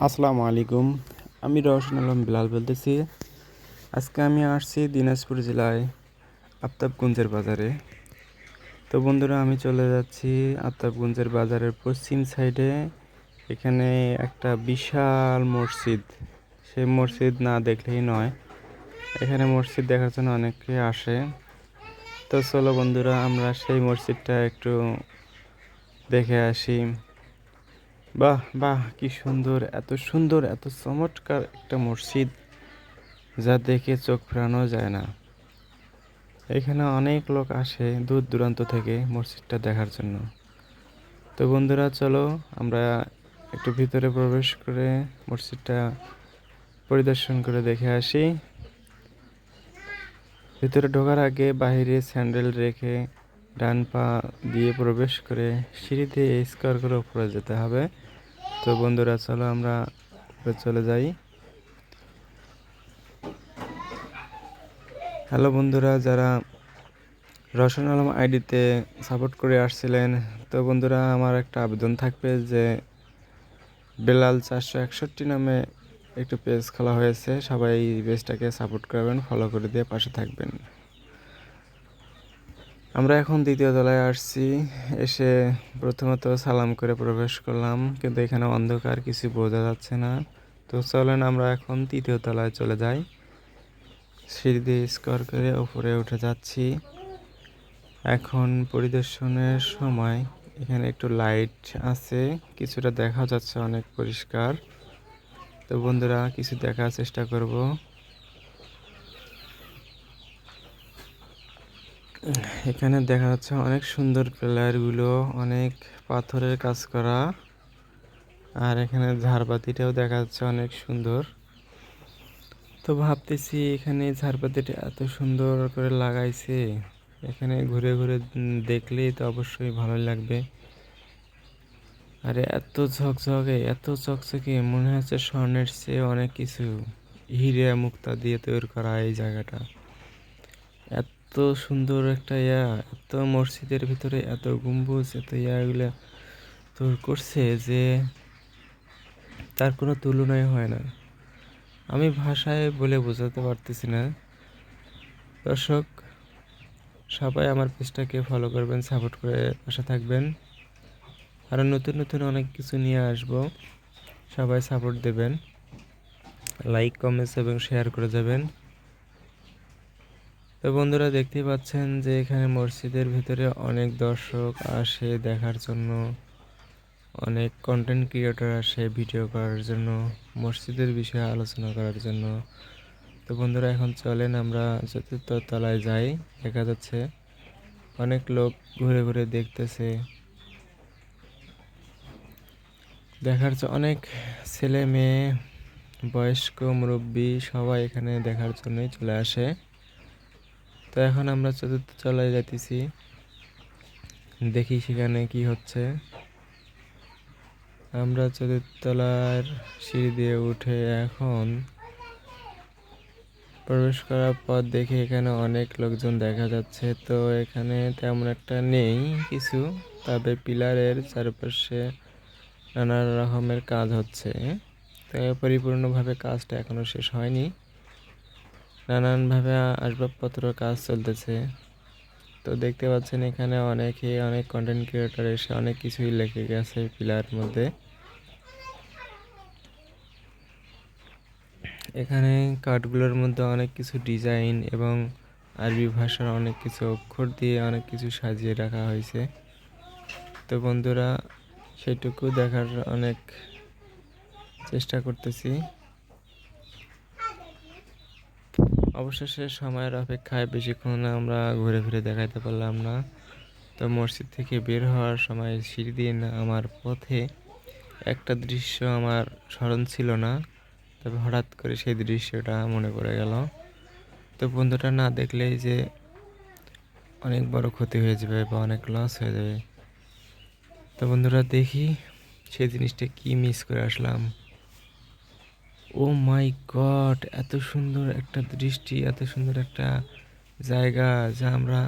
আসসালামু আলাইকুম। আমি রওশন আলম বিলাল বলতেছি। আজকে আমি আসছি দিনাজপুর জেলায় আফতাবগঞ্জের বাজারে। তো বন্ধুরা, আমি চলে যাচ্ছি আফতাবগঞ্জের বাজারের পশ্চিম সাইডে। এখানে একটা বিশাল মসজিদ। সেই মসজিদ না দেখলেই নয়। এখানে মসজিদ দেখার জন্য অনেকে আসে। তো চলো বন্ধুরা, আমরা সেই মসজিদটা একটু দেখে আসি। বাহ বাহ, কি সুন্দর, এত সুন্দর, এত চমৎকার একটা মসজিদ যা দেখে চোখ ফেরানো যায় না। এখানে অনেক লোক আসে দূর দূরান্ত থেকে মসজিদটা দেখার জন্য। তো বন্ধুরা, চলো আমরা একটু ভিতরে প্রবেশ করে মসজিদটা পরিদর্শন করে দেখে আসি। ভিতরে ঢোকার আগে বাইরে স্যান্ডেল রেখে ডান পা দিয়ে প্রবেশ করে সিঁড়ি দিয়ে স্কোয়ার করে উপরে যেতে হবে। তো বন্ধুরা, চলো আমরা উপরে চলে যাই। হ্যালো বন্ধুরা, যারা রসন আলম আইডিতে সাপোর্ট করে আসছিলেন, তো বন্ধুরা, আমার একটা আবেদন থাকবে যে বেলাল চারশো একষট্টি নামে একটু পেজ খোলা হয়েছে। সবাই এই পেজটাকে সাপোর্ট করবেন, ফলো করে দিয়ে পাশে থাকবেন। আমরা এখন দ্বিতীয় তলায় আসছি। এসে প্রথমত সালাম করে প্রবেশ করলাম, কিন্তু এখানে অন্ধকার, কিছু বোঝা যাচ্ছে না। তো চলেন আমরা এখন তৃতীয় তলায় চলে যাই। সিঁড়ি দিয়ে স্কোর করে ওপরে উঠে যাচ্ছি। এখন পরিদর্শনের সময়। এখানে একটু লাইট আছে, কিছুটা দেখা যাচ্ছে অনেক পরিষ্কার। তো বন্ধুরা, কিছু দেখার চেষ্টা করব। এখানে দেখা যাচ্ছে অনেক সুন্দর পিলারগুলো, অনেক পাথরের কাজ করা। আর এখানে ঝাড়বাতিটাও দেখা যাচ্ছে অনেক সুন্দর। তো ভাবতেছি এখানে ঝাড়বাতিটা এত সুন্দর করে লাগাইছে। এখানে ঘুরে ঘুরে দেখলেই তো অবশ্যই ভালো লাগবে। আরে এত ঝকঝকে, এত চকচকে, মনে হচ্ছে স্বর্ণের চেয়ে অনেক কিছু। হিরে মুক্তা দিয়ে তৈরি করা এই জায়গাটা। এত সুন্দর একটা ইয়া, এত মসজিদের ভিতরে এত গম্বুজ, এত ইয়াগুলো তৈরি করছে যে তার কোনো তুলনাই হয় না। আমি ভাষায় বলে বোঝাতে পারতেছি না। দর্শক, সবাই আমার পেজটাকে ফলো করবেন সাপোর্ট করে পাশে থাকবেন। আরও নতুন নতুন অনেক কিছু নিয়ে আসব। সবাই সাপোর্ট দেবেন। লাইক কমেন্টস এবং শেয়ার করে যাবেন। তো বন্ধুরা দেখতেই পাচ্ছেন যে এখানে মসজিদের ভিতরে অনেক দর্শক আসে দেখার জন্য। অনেক কন্টেন্ট ক্রিয়েটর আসে ভিডিও করার জন্য, মসজিদের বিষয়ে আলোচনা করার জন্য। তো বন্ধুরা এখন চলেন আমরা চতুর্থ তলায় যাই, দেখা যাচ্ছে অনেক লোক ঘুরে ঘুরে দেখতেছে। দেখার অনেক ছেলে মেয়ে, বয়স্ক মুরব্বী সবাই এখানে দেখার জন্যই চলে আসে। তো এখন আমরা চতুর্থ তলায় যাইতেছি। দেখি সেখানে কি হচ্ছে। আমরা চতুর্থতলার সিঁড়ি দিয়ে উঠে এখন প্রবেশ করার পর দেখে এখানে অনেক লোকজন দেখা যাচ্ছে। তো এখানে তেমন একটা নেই কিছু, তবে পিলারের চারপাশে নানা রকমের কাজ হচ্ছে। তো পরিপূর্ণভাবে কাজটা এখনও শেষ হয়নি। নানানভাবে আসবাবপত্র কাজ চলতেছে। তো দেখতে পাচ্ছেন এখানে অনেকে, অনেক কন্টেন্ট ক্রিয়েটর এসে অনেক কিছুই লেখে গেছে পিলার মধ্যে। এখানে কাঠগুলোর মধ্যে অনেক কিছু ডিজাইন এবং আরবি ভাষার অনেক কিছু অক্ষর দিয়ে অনেক কিছু সাজিয়ে রাখা হয়েছে। তো বন্ধুরা, সেটুকু দেখার অনেক চেষ্টা করতেছি। অবশেষে সময়ের অপেক্ষায় বেশিক্ষণ আমরা ঘুরে ফিরে দেখাইতে পারলাম না। তো মসজিদ থেকে বের হওয়ার সময় সিঁড়ি দিয়ে আমার পথে একটা দৃশ্য আমার স্মরণ ছিল না। তবে হঠাৎ করে সেই দৃশ্যটা মনে পড়ে গেল। তো বন্ধুটা না দেখলেই যে অনেক বড় ক্ষতি হয়ে যাবে বা অনেক লস হয়ে যাবে। তো বন্ধুরা দেখি সেই জিনিসটা কি মিস করে আসলাম। ও মাই গড এত সুন্দর একটা দৃষ্টি, এত সুন্দর একটা জায়গা যা আমরা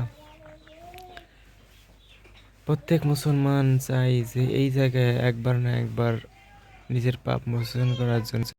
প্রত্যেক মুসলমান চাই যে এই জায়গায় একবার না একবার নিজের পাপ মোচন করার জন্য।